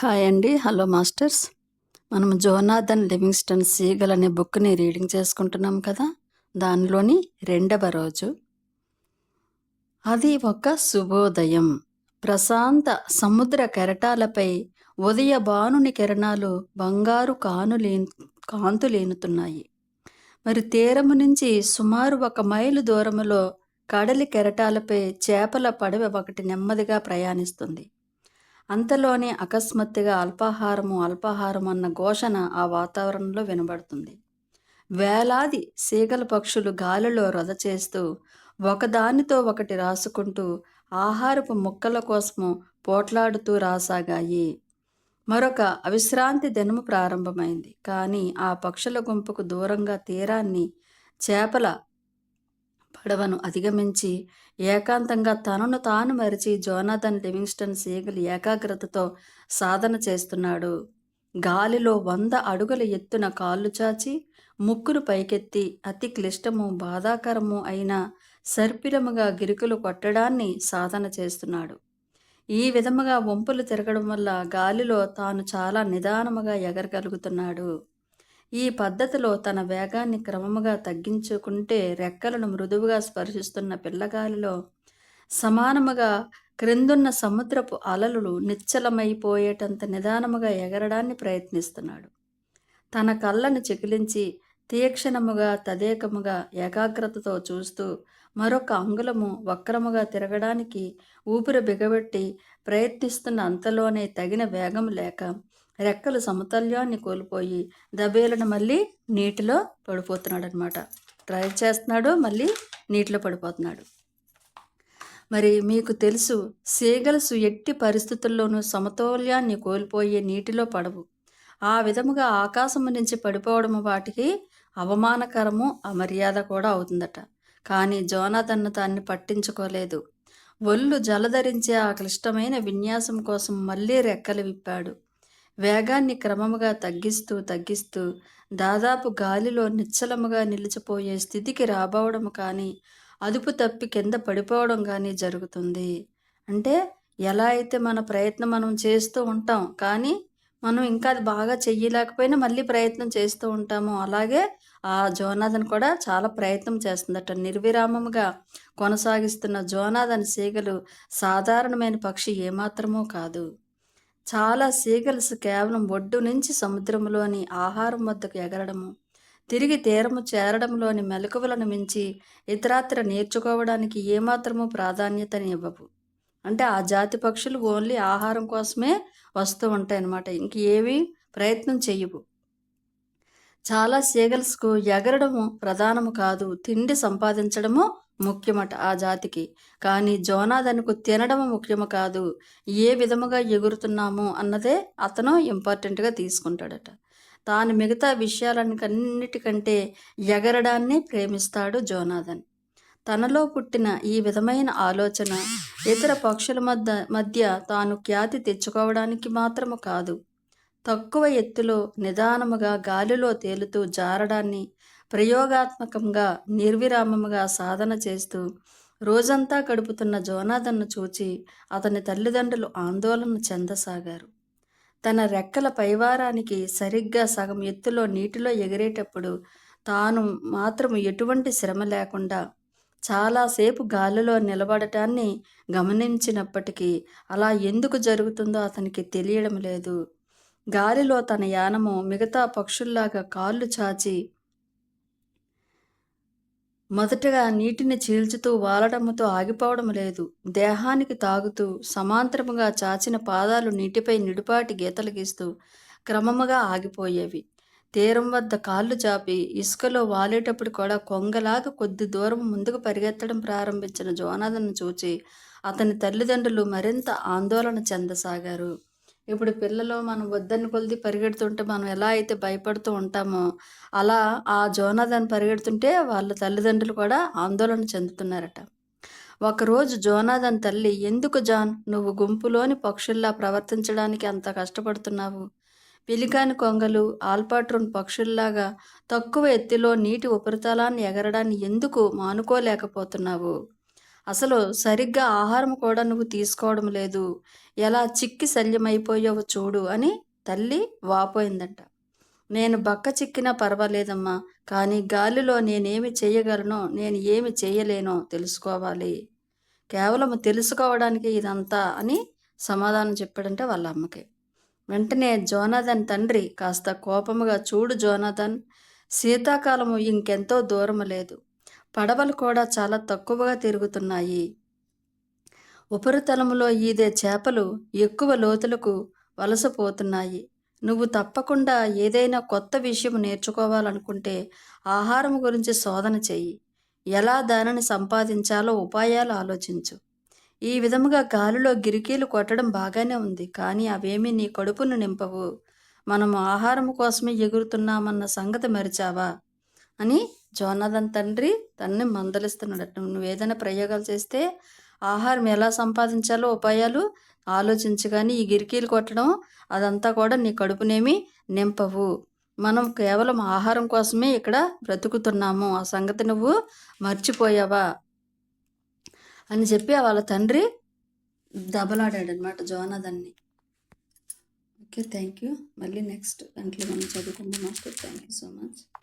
Hi అండి. Hello masters. మనం Jonathan Livingston Seagull అనే బుక్ని రీడింగ్ చేసుకుంటున్నాం కదా? దానిలోని రెండవ రోజు. అది ఒక శుభోదయం. ప్రశాంత సముద్ర కెరటాలపై ఉదయ బానుని కిరణాలు బంగారు కానులే కాంతులేనుతున్నాయి. మరి తీరము నుంచి సుమారు ఒక మైలు దూరములో కడలి కెరటాలపై చేపల పడవ ఒకటి నెమ్మదిగా ప్రయాణిస్తుంది. అంతలోనే అకస్మాత్తుగా అల్పాహారము అల్పాహారం అన్న ఘోషణ ఆ వాతావరణంలో వినబడుతుంది. వేలాది సీగల పక్షులు గాలిలో రొద చేస్తూ ఒకదానితో ఒకటి రాసుకుంటూ ఆహారపు ముక్కల కోసము పోట్లాడుతూ రాసాగాయి. మరొక అవిశ్రాంతి దినము ప్రారంభమైంది. కానీ ఆ పక్షుల గుంపుకు దూరంగా తీరాన్ని చేపల పడవను అధిగమించి ఏకాంతంగా తనను తాను మరిచి జోనాథన్ లివింగ్స్టన్ సీగల్ ఏకాగ్రతతో సాధన చేస్తున్నాడు. గాలిలో వంద అడుగుల ఎత్తున కాళ్ళు చాచి ముక్కును పైకెత్తి అతి క్లిష్టము బాధాకరము అయిన సర్పిరముగా గిరుకులు కొట్టడాన్ని సాధన చేస్తున్నాడు. ఈ విధముగా వంపులు తిరగడం వల్ల గాలిలో తాను చాలా నిదానముగా ఎగరగలుగుతున్నాడు. ఈ పద్ధతిలో తన వేగాన్ని క్రమముగా తగ్గించుకుంటే రెక్కలను మృదువుగా స్పర్శిస్తున్న పిల్లగాలిలో సమానముగా క్రిందున్న సముద్రపు అలలు నిశ్చలమైపోయేటంత నిదానముగా ఎగరడాన్ని ప్రయత్నిస్తున్నాడు. తన కళ్ళను చికిలించి తీక్షణముగా తదేకముగా ఏకాగ్రతతో చూస్తూ మరొక అంగుళము వక్రముగా తిరగడానికి ఊపిరి బిగబెట్టి ప్రయత్నిస్తున్న అంతలోనే తగిన వేగం లేక రెక్కలు సమతుల్యాన్ని కోల్పోయి దబేలను మళ్ళీ నీటిలో పడిపోతున్నాడు అనమాట ట్రై చేస్తున్నాడు మళ్ళీ నీటిలో పడిపోతున్నాడు. మరి మీకు తెలుసు సీగల్స్ ఎట్టి పరిస్థితుల్లోనూ సమతౌల్యాన్ని కోల్పోయే నీటిలో పడవు. ఆ విధముగా ఆకాశము నుంచి పడిపోవడం వాటికి అవమానకరము అమర్యాద కూడా అవుతుందట. కానీ జోనాథన్ను దాన్ని పట్టించుకోలేదు. ఒళ్ళు జలధరించే ఆ క్లిష్టమైన విన్యాసం కోసం మళ్ళీ రెక్కలు విప్పాడు. వేగాన్ని క్రమముగా తగ్గిస్తూ తగ్గిస్తూ దాదాపు గాలిలో నిశ్చలముగా నిలిచిపోయే స్థితికి రాబోవడం కానీ అదుపు తప్పి కింద పడిపోవడం కానీ జరుగుతుంది. అంటే ఎలా అయితే మన ప్రయత్నం మనం చేస్తూ ఉంటాం కానీ మనం ఇంకా అది బాగా చెయ్యలేకపోయినా మళ్ళీ ప్రయత్నం చేస్తూ ఉంటాము. అలాగే ఆ జోనాథన్ కూడా చాలా ప్రయత్నం చేస్తుందట. నిర్విరామముగా కొనసాగిస్తున్న జోనాథన్ సీగలు సాధారణమైన పక్షి ఏమాత్రమూ కాదు. చాలా సీగల్స్ కేవలం ఒడ్డు నుంచి సముద్రంలోని ఆహారం వద్దకు ఎగరడము. తిరిగి తీరము చేరడంలోని మెలకువలను మించి ఇతరాత్ర నేర్చుకోవడానికి ఏమాత్రము ప్రాధాన్యతని ఇవ్వవు. అంటే ఆ జాతి పక్షులు ఓన్లీ ఆహారం కోసమే వస్తూ ఉంటాయి అన్నమాట ఇంక ఏవి ప్రయత్నం చేయవు చాలా సీగల్స్కు ఎగరడము ప్రధానము కాదు. తిండి సంపాదించడము ముఖ్యమట ఆ జాతికి. కానీ జోనాదనుకు తినడం ముఖ్యము కాదు. ఏ విధముగా ఎగురుతున్నాము అన్నదే అతను ఇంపార్టెంట్గా తీసుకుంటాడట. తాను మిగతా విషయాలన్నిటికంటే ఎగరడాన్ని ప్రేమిస్తాడు జోనాథన్. తనలో పుట్టిన ఈ విధమైన ఆలోచన ఇతర పక్షుల మధ్య మధ్య తాను ఖ్యాతి తెచ్చుకోవడానికి మాత్రము కాదు. తక్కువ ఎత్తులో నిదానముగా గాలిలో తేలుతూ జారడాన్ని ప్రయోగాత్మకంగా నిర్విరామముగా సాధన చేస్తూ రోజంతా గడుపుతున్న జోనాథన్ను చూచి అతని తల్లిదండ్రులు ఆందోళన చెందసాగారు. తన రెక్కల పైవారానికి సరిగ్గా సగం ఎత్తులో నీటిలో ఎగిరేటప్పుడు తాను మాత్రం ఎటువంటి శ్రమ లేకుండా చాలాసేపు గాలిలో నిలబడటాన్ని గమనించినప్పటికీ అలా ఎందుకు జరుగుతుందో అతనికి తెలియడం లేదు. గాలిలో తన యానము మిగతా పక్షుల్లాగా కాళ్ళు చాచి మొదటగా నీటిని చీల్చుతూ వాలడముతో ఆగిపోవడం లేదు. దేహానికి తాగుతూ సమాంతరముగా చాచిన పాదాలు నీటిపై నిడుపాటి గీతలు గీస్తూ క్రమముగా ఆగిపోయేవి. తీరం వద్ద కాళ్ళు చాపి ఇసుకలో వాలేటప్పుడు కూడా కొంగలాగా కొద్ది దూరం ముందుకు పరిగెత్తడం ప్రారంభించిన జోనాథన్ను చూచి అతని తల్లిదండ్రులు మరింత ఆందోళన చెందసాగారు. ఇప్పుడు పిల్లలు మనం వద్దని కొలిది పరిగెడుతుంటే మనం ఎలా అయితే భయపడుతూ ఉంటామో అలా ఆ జోనాదాన్ని పరిగెడుతుంటే వాళ్ళ తల్లిదండ్రులు కూడా ఆందోళన చెందుతున్నారట. ఒకరోజు జోనాథన్ తల్లి ఎందుకు జాన్ నువ్వు గుంపులోని పక్షుల్లా ప్రవర్తించడానికి అంత కష్టపడుతున్నావు? పిలికాని కొంగలు ఆల్పాట్రోన్ పక్షుల్లాగా తక్కువ ఎత్తులో నీటి ఉపరితలాన్ని ఎగరడాన్ని ఎందుకు మానుకోలేకపోతున్నావు? అసలు సరిగ్గా ఆహారం కూడా నువ్వు తీసుకోవడం లేదు. ఎలా చిక్కి శల్యమైపోయావో చూడు అని తల్లి వాపోయిందంట. నేను బక్క చిక్కినా పర్వాలేదమ్మా కానీ గాలిలో నేనేమి చేయగలనో నేను ఏమి చేయలేనో తెలుసుకోవాలి. కేవలం తెలుసుకోవడానికి ఇదంతా అని సమాధానం చెప్పాడంటే వాళ్ళ అమ్మకి వెంటనే జోనాథన్ తండ్రి కాస్త కోపముగా చూడు జోనాథన్ శీతాకాలము ఇంకెంతో దూరం లేదు. పడవలు కూడా చాలా తక్కువగా తిరుగుతున్నాయి. ఉపరితలంలో ఈదే చేపలు ఎక్కువ లోతులకు వలసపోతున్నాయి. నువ్వు తప్పకుండా ఏదైనా కొత్త విషయం నేర్చుకోవాలనుకుంటే ఆహారం గురించి శోధన చెయ్యి. ఎలా దానిని సంపాదించాలో ఉపాయాలు ఆలోచించు. ఈ విధముగా గాలిలో గిరికీలు కొట్టడం బాగానే ఉంది కానీ అవేమీ నీ కడుపును నింపవు. మనము ఆహారం కోసమే ఎగురుతున్నామన్న సంగతి మరిచావా? అని జోనాథన్ తండ్రి తన్ని మందలిస్తున్నాడట. నువ్వు ఏదైనా ప్రయోగాలు చేస్తే ఆహారం ఎలా సంపాదించాలో ఉపాయాలు ఆలోచించు కానీ ఈ గిరికీలు కొట్టడం అదంతా కూడా నీ కడుపునేమి నింపవు. మనం కేవలం ఆహారం కోసమే ఇక్కడ బ్రతుకుతున్నాము. ఆ సంగతి నువ్వు మర్చిపోయావా? అని చెప్పి వాళ్ళ తండ్రి దెబ్బలాడాడు అనమాట జోనదన్ని ఓకే థ్యాంక్ యూ మళ్ళీ నెక్స్ట్ దాంట్లో మనం చదువుకుందాం. Master thank you so much.